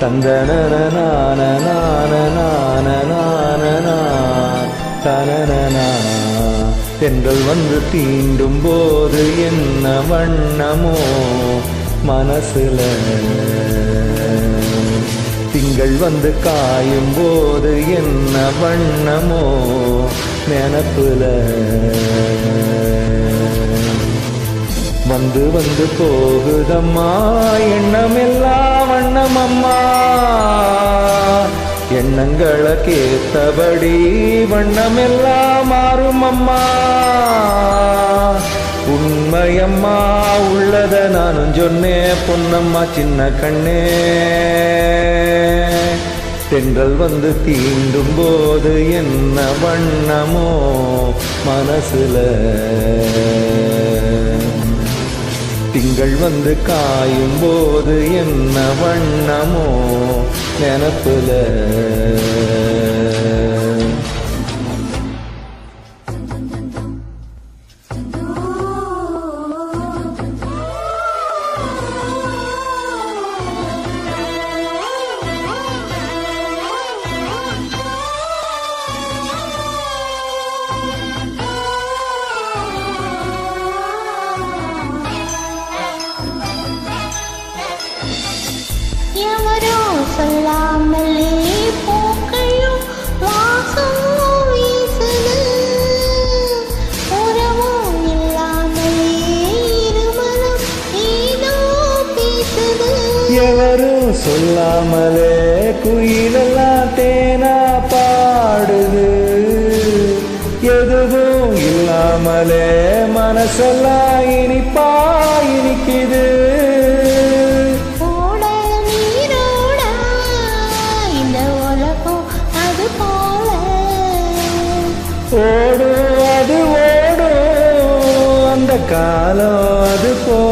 தந்தன தென்றல் வந்து தீண்டும் போது என்ன வண்ணமோ மனசுல. திங்கள் வந்து காயும் போது என்ன வண்ணமோ நினப்புல. வந்து வந்து போகுதம்மா எண்ணமெல்லாம் வண்ணமம்மா எண்ணங்கள கேத்தபடி வண்ணமெல்லாம் மாறும் அம்மா உண்மையம்மா உள்ளத நானும் சொன்னேன் பொன்னம்மா சின்ன கண்ணே. தென்றல் வந்து தீண்டும் போது என்ன வண்ணமோ மனசுல. திங்கள் வந்து காயும் போது என்ன வண்ணமோ நினப்புல. சொல்லாமலே குயிலெல்லாம் தேனா பாடுது. எதுவும் இல்லாமலே மனசெல்லாம் இனிப்பா இனிக்குது ஓடும் அது ஓடும். அந்த காலம் அது போல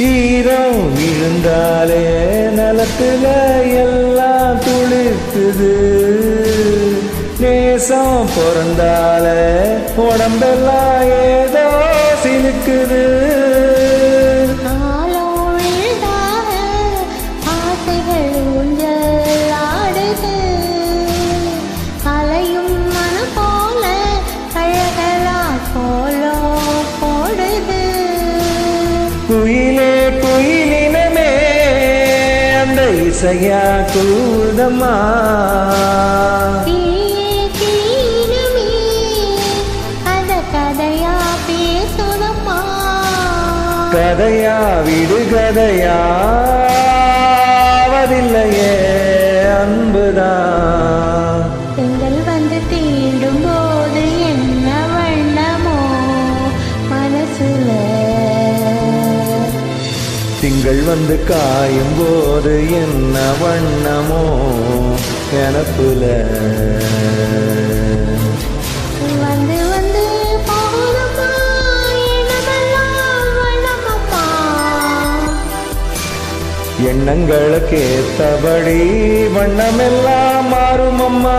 ஈரம் விழுந்தாலே நலத்துல எல்லாம் துளிர்த்துது நேசம் பிறந்தாலே உடம்பெல்லாம் ஏதோ சிலுக்குது. அந்த இசையா கூதம்மா கதையா விடு கதையாவதில்லையே அன்புதான். வந்து காயும் போது என்ன வண்ணமோ நினப்புல வந்து வந்து எண்ணங்களுக்கு ஏத்தபடி வண்ணமெல்லாம் மாறும் அம்மா